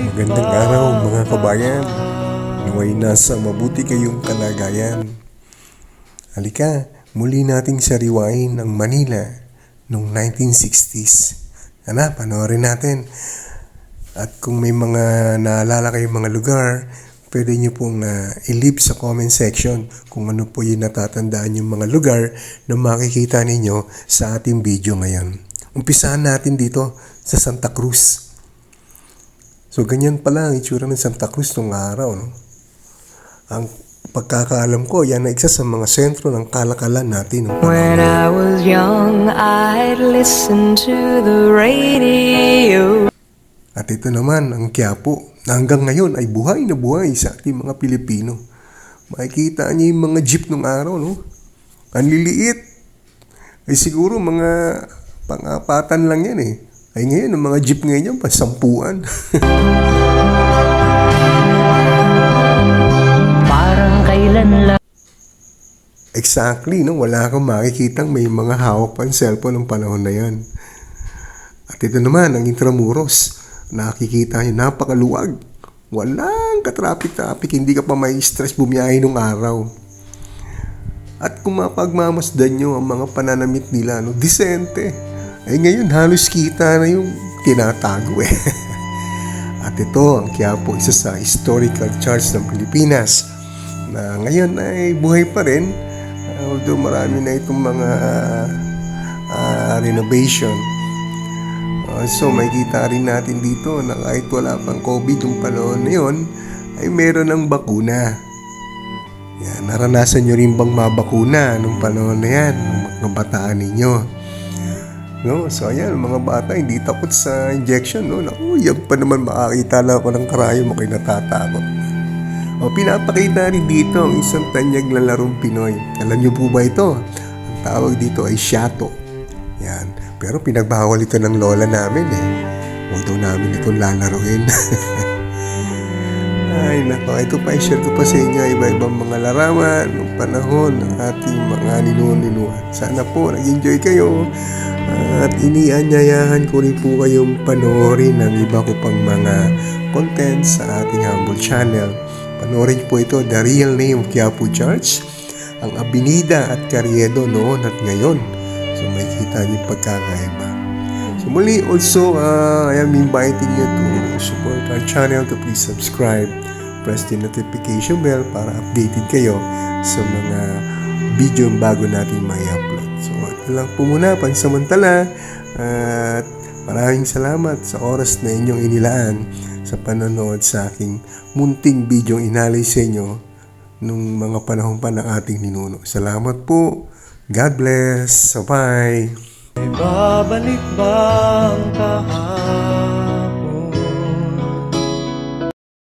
Magandang araw mga kabayan. Naway nasa mabuti kayong kalagayan. Halika, muli nating sariwain ang Manila noong 1960s. Ana, panoorin natin. At kung may mga naalala kayong mga lugar, pwede nyo pong uh, i-leave sa comment section kung ano po yung natatandaan yung mga lugar na makikita ninyo sa ating video ngayon. Umpisahan natin dito sa Santa Cruz. So, ganyan pala ang itsura ng Santa Cruz nung araw. No? Ang pagkakaalam ko, yan ang isa sa mga sentro ng kalakalan natin. panahon When. I was young, I'd listen to the radio. At ito naman, ang Quiapo, na hanggang ngayon ay buhay na buhay sa ating mga Pilipino. Makikita niyo yung mga jeep nung araw, no? Ang liliit. Ay siguro mga pang-apatan lang yan eh. Ay ngayon, ang mga jeep ngayon yan, pasampuan. Parang kailan lang. Exactly, no? Wala kang makikitang may mga hawak pang cellphone ng panahon na yan. At ito naman, ang Intramuros. Nakikita nyo, napakaluwag. Walang katrapik-trapik, hindi ka pa may stress bumiyahe nung araw. At kung mapagmamasdan nyo ang mga pananamit nila, no, disente. Ay ngayon, halos kita na yung tinatago eh. At ito, ang Quiapo, isa sa historical charts ng Pilipinas na ngayon ay buhay pa rin although marami na itong mga uh, renovation. Uh, so makikita rin natin dito na kahit wala pang COVID yung panahon na yun, ay meron ng bakuna. Yan, naranasan nyo rin bang mabakuna nung panahon na yan, nung mga bataan ninyo. No? So ayan, mga bata hindi takot sa injection. No? Naku, yan pa naman makakita lang ako ng karayo mo kayo natatakot. O pinapakita rin dito ang isang tanyag na larong Pinoy. Alam niyo po ba ito? Ang tawag dito ay Shato. Yan. Pero pinagbawal ito ng lola namin eh. Huwag daw namin itong lalaroin. Ay, nako. Ito pa, i-share ko pa sa inyo iba-ibang mga larawan ng panahon ng ating mga ninununuan. Sana po nag-enjoy kayo at inianyayahan ko rin po kayong panoorin ng iba ko pang mga content sa ating humble channel. Panoorin po ito, The Real Name of Quiapo Church, ang Abinida at Carriedo noon at ngayon. So may kita niyo pagkakaiba. So muli also, uh, I am inviting you to support our channel to please subscribe, press the notification bell para updated kayo sa mga video bago natin may upload. So ito lang po muna, pansamantala at maraming salamat sa oras na inyong inilaan sa panonood sa aking munting video inalay sa inyo nung mga panahon pa ng ating ninuno. Salamat po. God bless. Bye. May babalik bang kahapon?